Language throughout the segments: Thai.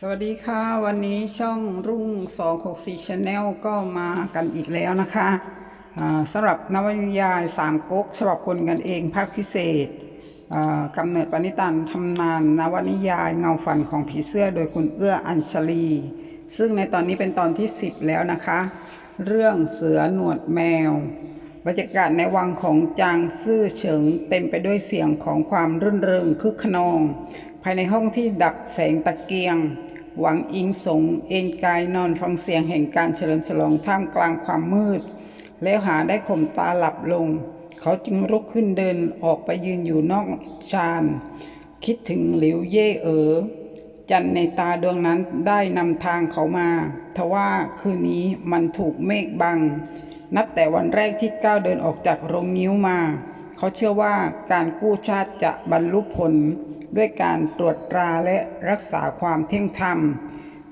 สวัสดีค่ะ วันนี้ช่องรุ่ง 264 Channel ก็มากันอีกแล้วนะคะสำหรับนวนิยายสามก๊กฉบับคนกันเองภาคพิเศษกำเนิดปณิตันทำนานนวนิยายเงาฝันของผีเสื้อโดยคุณเอื้ออัญชลี ซึ่งในตอนนี้เป็นตอนที่ 10 แล้วนะคะ เรื่องเสือหนวดแมว บรรยากาศในวังของจางซื่อเฉิงเต็มไปด้วยเสียงของความรื่นเริงคึกขนอง ภายในห้องที่ดับแสงตะเกียง หวังอิงสงเอนกายนอนฟังเสียงแห่งการเฉลิมฉลองท่ามกลางความมืด แล้วหาได้ข่มตาหลับลง เขาจึงลุกขึ้นเดินออกไปยืนอยู่นอกชานคิดถึงหลิวเย่เอ๋อจันในตาดวงนั้นได้นำทางเขามาทว่าคืนนี้มันถูกเมฆบัง นับแต่วันแรกที่ก้าวเดินออกจากโรงนิ้วมา เขาเชื่อว่าการกู้ชาติจะบรรลุผล ด้วยการตรวจตราและรักษาความเที่ยงธรรม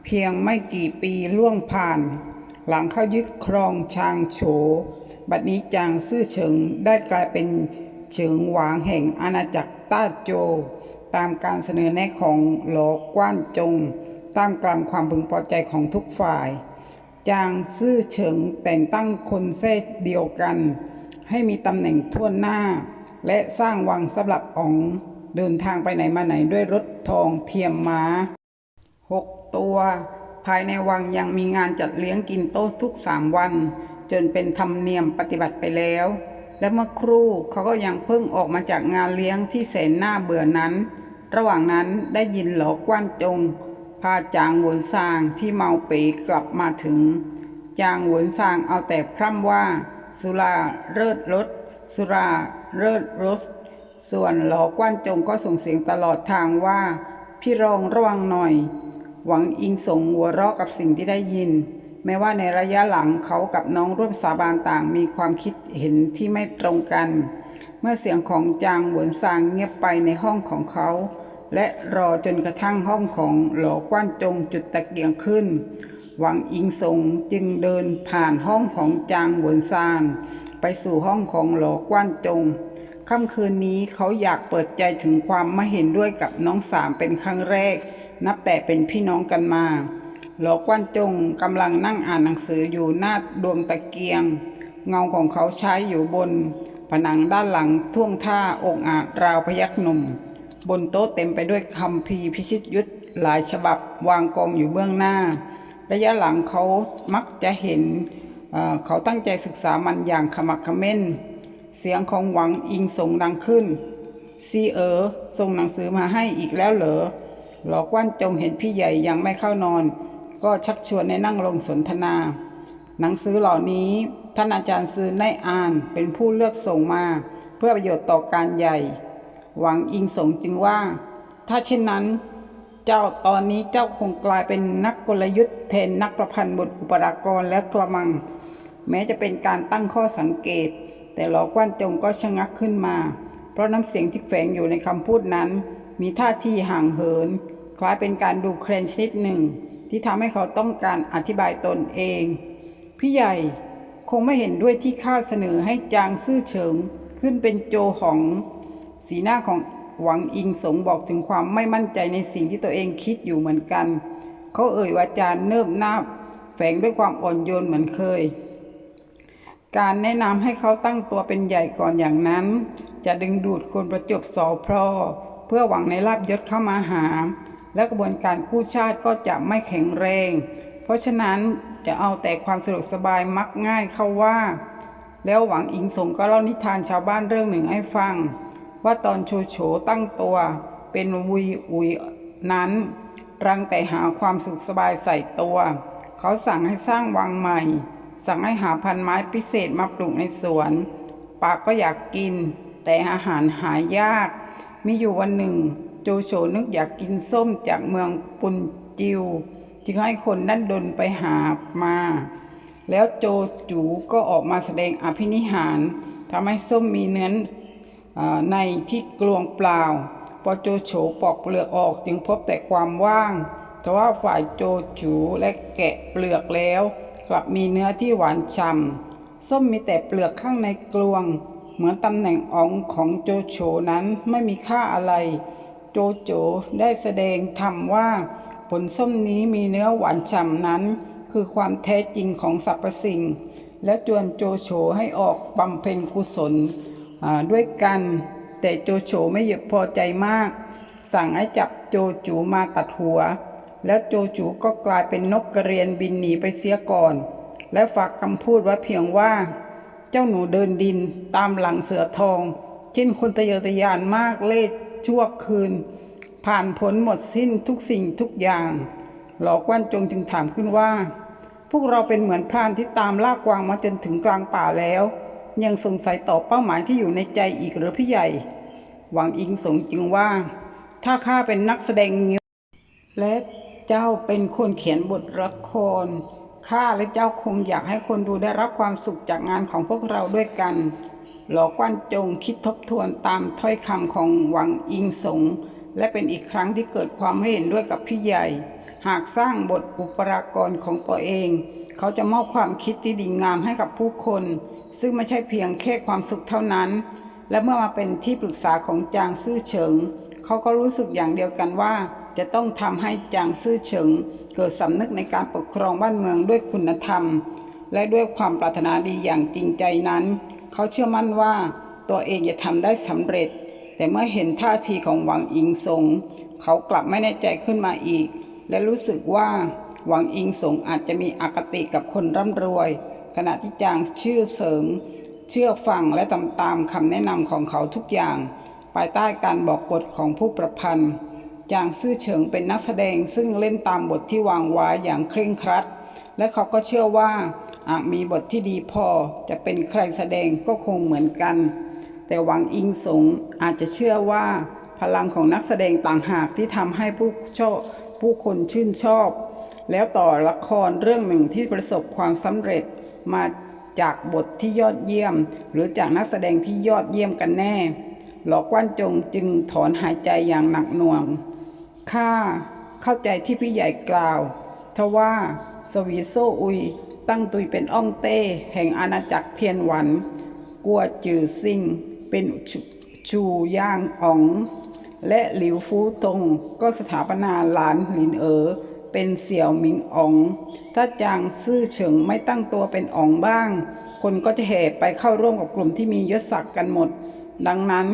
เพียงไม่กี่ปีล่วงผ่าน หลังเข้ายึดครองชางโฉ บัดนี้จางซื่อเฉิงได้กลายเป็นเฉิงหวางแห่งอาณาจักรต้าโจ ตามการเสนอแนะของหลอกว้านจงตามกลางความพึงพอใจของทุกฝ่าย จางซื่อเฉิงแต่งตั้งคนเซตเดียวกัน ให้มีตำแหน่งทั่วหน้า และสร้างวังสำหรับอ๋อง เดินทางไปไหนมาไหนด้วยรถทองเทียมม้าหกตัว ภายในวังยังมีงานจัดเลี้ยงกินโต๊ะทุกสามวัน จนเป็นธรรมเนียมปฏิบัติไปแล้ว และเมื่อครู่เขาก็ยังเพิ่งออกมาจากงานเลี้ยงที่แสนน่าเบื่อนั้น ระหว่างนั้นได้ยินหลอกกว้านจง พาจางหวนซางที่เมาปีกลับมาถึง จางหวนซางเอาแต่พร่ำว่า สุราเลิศรสสุราเลิศรส ส่วนหลอกว้านจงก็ส่งเสียงตลอดทางว่า พี่รองระวังหน่อย หวังอิงสงหัวเราะกับสิ่งที่ได้ยิน แม้ว่าในระยะหลังเขากับน้องร่วมสาบานต่างมีความคิดเห็นที่ไม่ตรงกัน เมื่อเสียงของจางหวนซางเงียบไปในห้องของเขา และรอจนกระทั่งห้องของหลอกว้านจงจุดตะเกียงขึ้น หวังอิงสงจึงเดินผ่านห้องของจางหวนซางไปสู่ห้องของหลอกว้านจง ค่ำคืนนี้เขาอยากเปิดใจถึงความไม่เห็นด้วยกับน้องสามเป็นครั้งแรก นับแต่เป็นพี่น้องกันมาหลอกว้านจงกำลังนั่งอ่านหนังสืออยู่หน้าดวงตะเกียง เงาของเขาใช้อยู่บน ผนังด้านหลังท่วงท่าองอาจราวพยักหนุ่ม บนโต๊ะเต็มไปด้วยคำพีพิชิตยุทธหลายฉบับวางกองอยู่เบื้องหน้า ระยะหลังเขามักจะเห็นเเขาตั้งใจศึกษามันอย่างขมักขม้น เสียงของหวังอิงส่งดังขึ้น ซีเอ๋อส่งหนังสือมาให้อีกแล้วเหรอ หลอกว่านจงเห็นพี่ใหญ่ยังไม่เข้านอน ก็ชักชวนให้นั่งลงสนทนา หนังสือเหล่านี้ท่านอาจารย์ซื้อได้อ่านเป็นผู้เลือกส่งมา เพื่อประโยชน์ต่อการใหญ่ หวังอิงสงจึงว่า ถ้าเช่นนั้น เจ้าตอนนี้เจ้าคงกลายเป็นนักกลยุทธ์แทนนักประพันธ์บทอุปรากรและกระมัง แม้จะเป็นการตั้งข้อสังเกต แต่หลอกว่านจงก็ชะงักขึ้นมา เพราะน้ำเสียงที่แฝงอยู่ในคำพูดนั้น มีท่าทีห่างเหิน คล้ายเป็นการดูเครนชนิดหนึ่ง ที่ทำให้เขาต้องการอธิบายตนเอง พี่ใหญ่คงไม่เห็นด้วยที่ข้าเสนอให้จางซื่อเฉิงขึ้นเป็นโจหอง สีหน้าของหวังอิงสงบอกถึงความไม่มั่นใจในสิ่งที่ตัวเองคิดอยู่เหมือนกัน เขาเอ่ยวาจาเนิบนาบแฝงด้วยความอ่อนโยนเหมือนเคย การแนะนำให้เขาตั้งตัวเป็นใหญ่ก่อนอย่างนั้น จะดึงดูดคนประจบสอพรเพื่อหวังในลาบยศเข้ามาหา และกระบวนการคู่ชาติก็จะไม่แข็งแรง เพราะฉะนั้นจะเอาแต่ความสะดวกสบายมักง่ายเข้าว่า แล้วหวังอิงสงก็เล่านิทานชาวบ้านเรื่องหนึ่งให้ฟัง ว่าตอนโชโฉตั้งตัวเป็นวุยอุยนั้น รังแต่หาความสุขสบายใส่ตัว เขาสั่งให้สร้างวังใหม่ สั่งให้หาพันไม้พิเศษมาปลูกในสวนปาก็อยากกิน แต่อาหารหายาก มีอยู่วันหนึ่ง โจโฉนึกอยากกินส้มจากเมืองปุนจิว จึงให้คนนั่นดนไปหามา แล้วโจจูก็ออกมาแสดงอภินิหารทำให้ส้มมีเนื้อเออในที่กลวงเปล่า พอโจโฉปอกเปลือกออกจึงพบแต่ความว่างแต่ว่าฝ่ายโจจูและแกะเปลือกแล้ว กลับมีเนื้อที่หวานฉ่ำส้มมีแต่เปลือกข้างในกลวง เหมือนตำแหน่งอองของโจโฉนั้นไม่มีค่าอะไร โจโฉได้แสดงธรรมว่า ผลส้มนี้มีเนื้อหวานฉ่ำนั้น คือความแท้จริงของสรรพสิ่ง และจวนโจโฉให้ออกบำเพ็ญกุศลด้วยกัน แต่โจโฉไม่หยุดพอใจมาก สั่งให้จับโจจูมาตัดหัว แล้วโจจูก็กลายเป็นนกกระเรียนบินหนีไปเสียก่อน และฝากคำพูดไว้เพียงว่า เจ้าหนูเดินดินตามหลังเสือทอง เช่นคนทะเยอทะยานมากเล่ชั่วคืน ผ่านผลหมดสิ้นทุกสิ่งทุกอย่าง หลอกว่านจงจึงถามขึ้นว่า พวกเราเป็นเหมือนพรานที่ตามลากกวางมาจนถึงกลางป่าแล้ว ยังสงสัยต่อเป้าหมายที่อยู่ในใจอีกหรือพี่ใหญ่ หวังอิงสงจึงว่า ถ้าข้าเป็นนักแสดงและ เจ้าเป็นคนเขียนบทละคร ข้าและเจ้าคงอยากให้คนดูได้รับความสุขจากงานของพวกเราด้วยกัน หลอกวันจงคิดทบทวนตามถ้อยคำของหวังอิงสง และเป็นอีกครั้งที่เกิดความไม่เห็นด้วยกับพี่ใหญ่ หากสร้างบทอุปรากรของตัวเอง เขาจะมอบความคิดที่ดีงามให้กับผู้คน ซึ่งไม่ใช่เพียงแค่ความสุขเท่านั้น และเมื่อมาเป็นที่ปรึกษาของจางซื่อเฉิง เขาก็รู้สึกอย่างเดียวกันว่า จะต้องทำให้จางซื่อเฉิง เกิดสำนึกในการปกครองบ้านเมืองด้วยคุณธรรม และด้วยความปรารถนาดีอย่างจริงใจนั้น เขาเชื่อมั่นว่าตัวเองจะทำได้สำเร็จ แต่เมื่อเห็นท่าทีของหวังอิงสง เขากลับไม่แน่ใจขึ้นมาอีก และรู้สึกว่าหวังอิงสงอาจจะมีอคติกับคนร่ำรวย ขณะที่จางชื่อเสริง เชื่อฟังและตามตามคำแนะนำของเขาทุกอย่าง ภายใต้การบอกบทของผู้ประพันธ์ จางซื่อเฉิงเป็นนักแสดงซึ่งเล่นตามบทที่วางไว้อย่างเคร่งครัด และเขาก็เชื่อว่าหากมีบทที่ดีพอจะเป็นใครแสดงก็คงเหมือนกัน แต่หวังอิงสงอาจจะเชื่อว่าพลังของนักแสดงต่างหากที่ทำให้ผู้ชอบผู้คนชื่นชอบ แล้วต่อละครเรื่องหนึ่งที่ประสบความสำเร็จมาจากบทที่ยอดเยี่ยม หรือจากนักแสดงที่ยอดเยี่ยมกันแน่ หลอกกว้านจงจึงถอนหายใจอย่างหนักหน่วง ข้าเข้าใจที่พี่ใหญ่กล่าว ทว่าสวีโซอุย ตั้งตุยเป็นอ่องเต้ แห่งอาณาจักรเทียนหวัน กัวจือซิงเป็นชูชูย่างอ๋อง และหลิวฟูตงก็สถาปนาหลานหลินเอ๋อเป็นเสี่ยวหมิงอ๋อง ถ้าจางซื่อเฉิงไม่ตั้งตัวเป็นอ๋องบ้าง คนก็จะแห่ไปเข้าร่วมกับกลุ่มที่มียศศักดิ์กันหมด ดังนั้น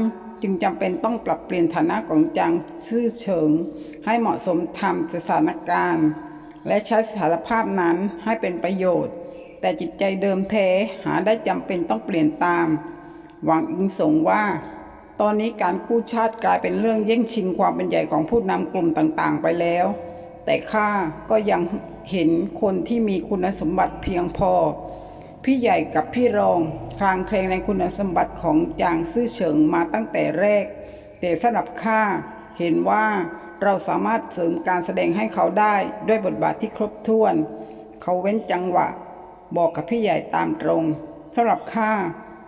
จึงจำเป็นต้องปรับเปลี่ยนฐานะของจางซื่อเฉิง ให้เหมาะสมตามสถานการณ์ และใช้สถานภาพนั้นให้เป็นประโยชน์ แต่จิตใจเดิมแท้หาได้จำเป็นต้องเปลี่ยนตาม หวังอิงสงว่า ตอนนี้การกู้ชาติกลายเป็นเรื่องแย่งชิงความเป็นใหญ่ของผู้นำกลุ่มต่างๆ ไปแล้ว แต่ข้าก็ยังเห็นคนที่มีคุณสมบัติเพียงพอ พี่ใหญ่กับพี่รองคลางเคลงในคุณสมบัติของจางซื่อเฉิงมาตั้งแต่แรก แต่สำหรับข้าเห็นว่าเราสามารถเสริมการแสดงให้เขาได้ด้วยบทบาทที่ครบถ้วน เขาเว้นจังหวะ บอกกับพี่ใหญ่ตามตรงสำหรับข้า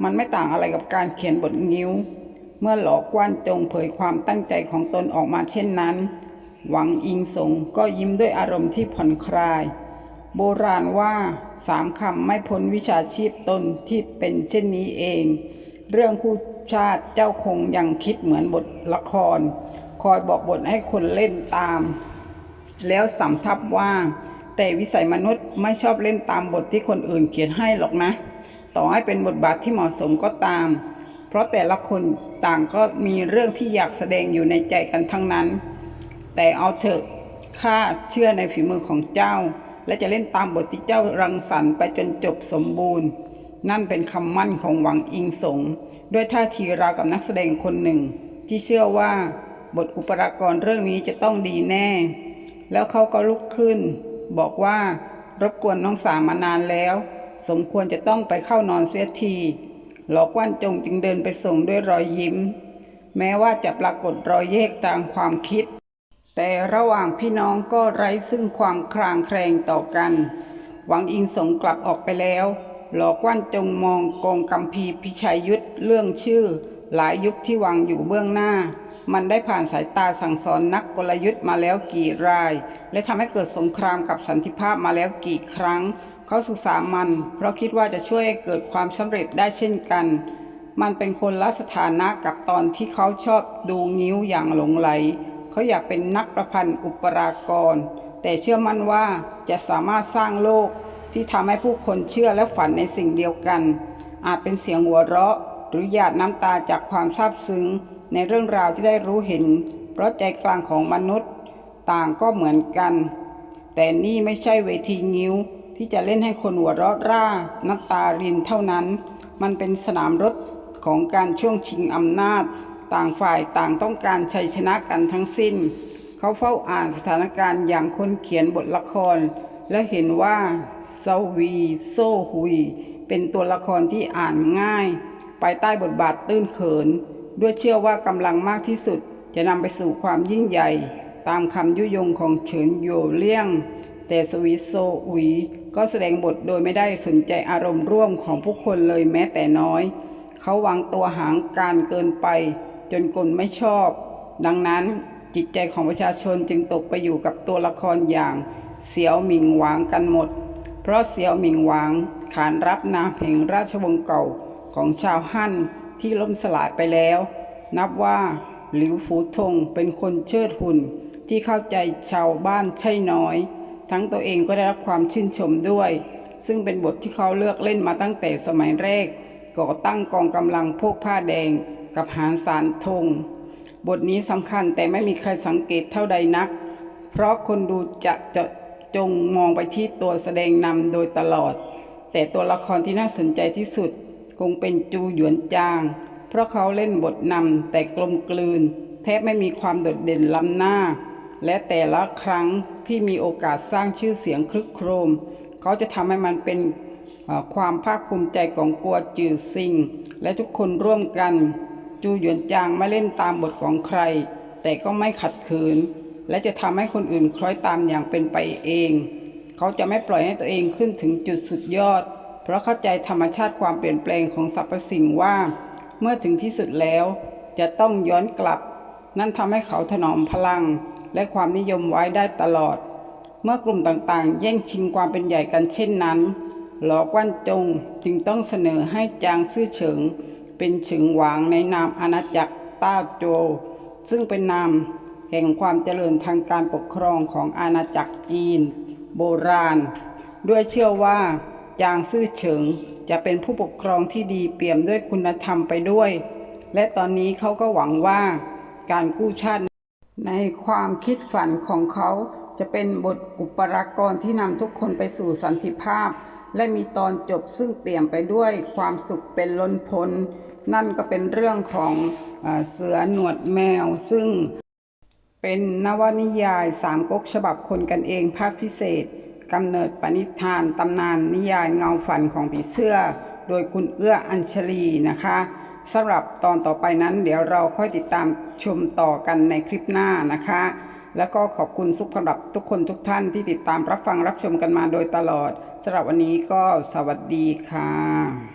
มันไม่ต่างอะไรกับการเขียนบทงิ้ว เมื่อหลอกกว้านจงเผยความตั้งใจของตนออกมาเช่นนั้น หวังอิงสงก็ยิ้มด้วยอารมณ์ที่ผ่อนคลาย โบราณว่าสามคำไม่พ้นวิชาชีพตนที่เป็นเช่นนี้เอง เรื่องคู่ชาติเจ้าคงยังคิดเหมือนบทละคร คอยบอกบทให้คนเล่นตาม แล้วสำทับว่า แต่วิสัยมนุษย์ไม่ชอบเล่นตามบทที่คนอื่นเขียนให้หรอกนะ ต่อให้เป็นบทบาทที่เหมาะสมก็ตาม เพราะแต่ละคนต่างก็มีเรื่องที่อยากแสดงอยู่ในใจกันทั้งนั้น แต่เอาเถอะข้าเชื่อในฝีมือของเจ้า และจะเล่นตามบทที่เจ้ารังสรรค์ไปจนจบสมบูรณ์ นั่นเป็นคำมั่นของหวังอิงสงด้วยท่าทีราวกับนักแสดงคนหนึ่ง ที่เชื่อว่าบทอุปรากรเรื่องนี้จะต้องดีแน่ แล้วเขาก็ลุกขึ้น บอกว่ารบกวนน้องสามมานานแล้ว สมควรจะต้องไปเข้านอนเสียทีหลอกว้านจงจึงเดินไปส่งด้วยรอยยิ้ม แม้ว่าจะปรากฏรอยแยกตามความคิด แต่ระหว่างพี่น้องก็ไร้ซึ่งความคลางแคลงต่อกัน หวังอิงสงกลับออกไปแล้ว หลอกว่านจงมองกองกัมพีพิชัยยุทธเรื่องชื่อ หลายยุคที่วางอยู่เบื้องหน้า มันได้ผ่านสายตาสั่งสอนนักกลยุทธ์มาแล้วกี่ราย และทำให้เกิดสงครามกับสันติภาพมาแล้วกี่ครั้ง เขาศึกษามัน เพราะคิดว่าจะช่วยให้เกิดความสำเร็จได้เช่นกัน มันเป็นคนละสถานะกับตอนที่เขาชอบดูงิ้วอย่างหลงไหล เขาอยากเป็นนักประพันธ์อุปรากร แต่เชื่อมั่นว่าจะสามารถสร้างโลกที่ทำให้ผู้คนเชื่อและฝันในสิ่งเดียวกัน อาจเป็นเสียงหัวเราะ หรือหยาดน้ำตาจากความซาบซึ้ง ในเรื่องราวที่ได้รู้เห็น เพราะใจกลางของมนุษย์ ต่างก็เหมือนกัน แต่นี่ไม่ใช่เวทีงิ้ว ที่จะเล่นให้คนหัวเราะร่า น้ำตารินเท่านั้น มันเป็นสนามรบของการช่วงชิงอำนาจ ต่างฝ่ายต่างต้องการชัยชนะกันทั้งสิ้น เขาเฝ้าอ่านสถานการณ์อย่างคนเขียนบทละคร และเห็นว่าซวีโซฮุย เป็นตัวละครที่อ่านง่าย ภายใต้บทบาทตื้นเขิน ด้วยเชื่อว่ากำลังมากที่สุดจะนำไปสู่ความยิ่งใหญ่ ตามคำยุยงของเฉินโยเลี่ยง แต่สวิโซอุยก็แสดงบทโดยไม่ได้สนใจอารมณ์ร่วมของผู้คนเลยแม้แต่น้อย เขาวางตัวหางการเกินไป จนคนไม่ชอบ ดังนั้นจิตใจของประชาชนจึงตกไปอยู่กับตัวละครอย่างเสียวหมิงหวางกันหมด เพราะเสียวหมิงหวางขานรับนามแห่งราชวงศ์เก่าของชาวฮั่นที่ล่มสลายไปแล้ว นับว่าหลิวฟูทงเป็นคนเชิดหุ่นที่เข้าใจชาวบ้านใช่น้อย ทั้งตัวเองก็ได้รับความชื่นชมด้วย ซึ่งเป็นบทที่เขาเลือกเล่นมาตั้งแต่สมัยแรก ก่อตั้งกองกำลังพวกผ้าแดง กับหารสารธงบทนี้สำคัญแต่ไม่มีใครสังเกตเท่าใดนัก เพราะคนดูจะจะจงมองไปที่ตัวแสดงนำโดยตลอด แต่ตัวละครที่น่าสนใจที่สุด คงเป็นจูหยวนจาง เพราะเขาเล่นบทนำแต่กลมกลืน แทบไม่มีความโดดเด่นล้ำหน้า และแต่ละครั้งที่มีโอกาสสร้างชื่อเสียงคลึกโครม เขาจะทำให้มันเป็นความภาคภูมิใจของกัวจือซิง และทุกคนร่วมกัน จูหยวนจางไม่เล่นตามบทของใคร แต่ก็ไม่ขัดขืน และจะทำให้คนอื่นคล้อยตามอย่างเป็นไปเอง เขาจะไม่ปล่อยให้ตัวเองขึ้นถึงจุดสุดยอด เพราะเข้าใจธรรมชาติความเปลี่ยนแปลงของสรรพสิ่งว่า เมื่อถึงที่สุดแล้ว จะต้องย้อนกลับ นั่นทำให้เขาถนอมพลัง และความนิยมไว้ได้ตลอด เมื่อกลุ่มต่างๆ แย่งชิงความเป็นใหญ่กันเช่นนั้นหลอกวันจงจึงต้องเสนอให้จางซื่อเฉิง เป็นฉิงหวางในนามอาณาจักรต้าโจวซึ่งเป็นนามแห่งความเจริญทางการปกครองของอาณาจักรจีน โบราณ ด้วยเชื่อว่า จางซื่อเฉิงจะเป็นผู้ปกครองที่ดีเปี่ยมด้วยคุณธรรมไปด้วย และตอนนี้เขาก็หวังว่า การกู้ชาติ ในความคิดฝันของเขาจะเป็นบทอุปรากรที่นำทุกคนไปสู่สันติภาพ และมีตอนจบซึ่งเปี่ยนไปด้วยความสุขเป็นล้นพ้น นั่นก็เป็นเรื่องของเออเสือหนวดแมว ซึ่งเป็นนวนิยายสามก๊กฉบับคนกันเองภาคพิเศษกำเนิดปณิธานตำนานนิยายเงาฝันของผีเสื้อ โดยคุณเอื้ออัญชลีนะคะสำหรับตอนต่อไปนั้นเดี๋ยวเราค่อยติดตามชมต่อกันในคลิปหน้านะคะ แล้วก็ขอบคุณสุขสำหรับทุกคนทุกท่านที่ติดตามรับฟังรับชมกันมาโดยตลอดสำหรับวันนี้ก็สวัสดีค่ะ